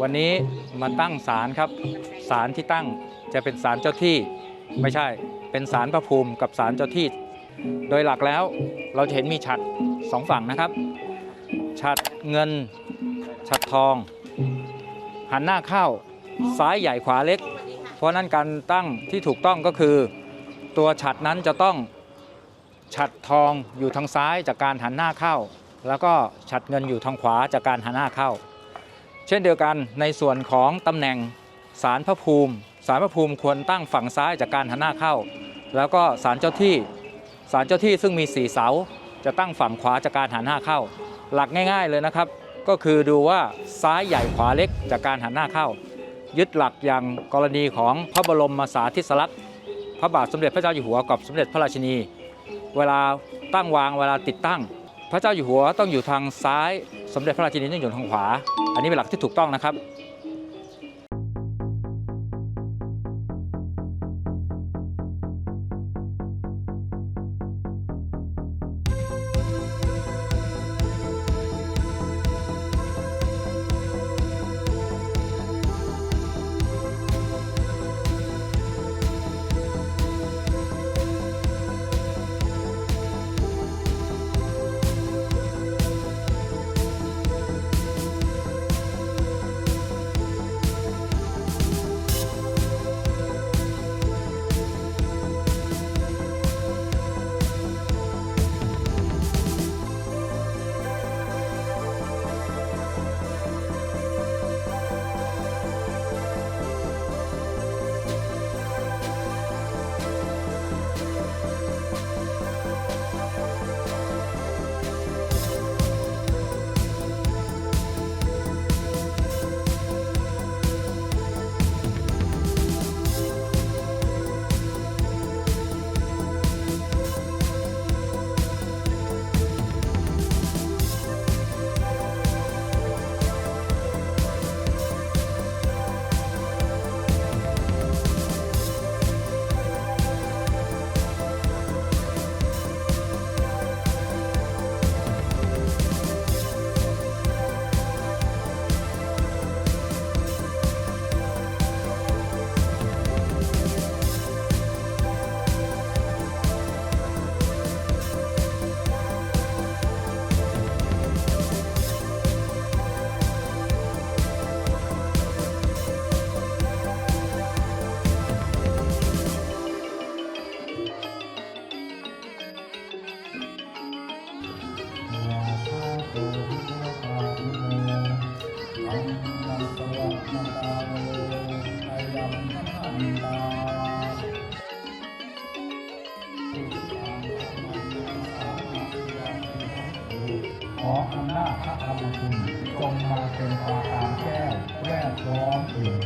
วันนี้มาตั้งศาลครับศาลที่ตั้งจะเป็นศาลเจ้าที่ไม่ใช่เป็นศาลพระภูมิกับศาลเจ้าที่ โดยหลักแล้วเราจะเห็นมีฉัดสองฝั่งนะครับ ฉัดเงิน ฉัดทอง หันหน้าเข้าซ้ายใหญ่ขวาเล็ก เพราะนั้นการตั้งที่ถูกต้องก็คือ ตัวฉัดนั้นจะต้องฉัดทองอยู่ทางซ้ายจากการหันหน้าเข้า แล้วก็ฉัดเงินอยู่ทางขวาจากการหันหน้าเข้า เช่นเดียวกันในส่วนของตำแหน่งสารพระภูมิ สารพระภูมิควรตั้งฝั่งซ้ายจากการหันหน้าเข้า แล้วก็สารเจ้าที่สารเจ้าที่ซึ่งมีสี่เสาจะตั้งฝั่งขวาจากการหันหน้าเข้า หลักง่ายๆเลยนะครับ ก็คือดูว่าซ้ายใหญ่ขวาเล็กจากการหันหน้าเข้า ยึดหลักอย่างกรณีของพระบรมสาธิสลักษณ์พระบาทสมเด็จพระเจ้าอยู่หัวกับสมเด็จพระราชินี เวลาตั้งวางเวลาติดตั้ง ระเจ้าอยู่หัวต้องอยู่ทางซ้าย สมเด็จพระราชินีต้องอยู่ทางขวา อันนี้เป็นหลักที่ถูกต้องนะครับ ออำนาจพระธรรมคุณจงมาเป็นอาการแก้วแวดล้อมอื่น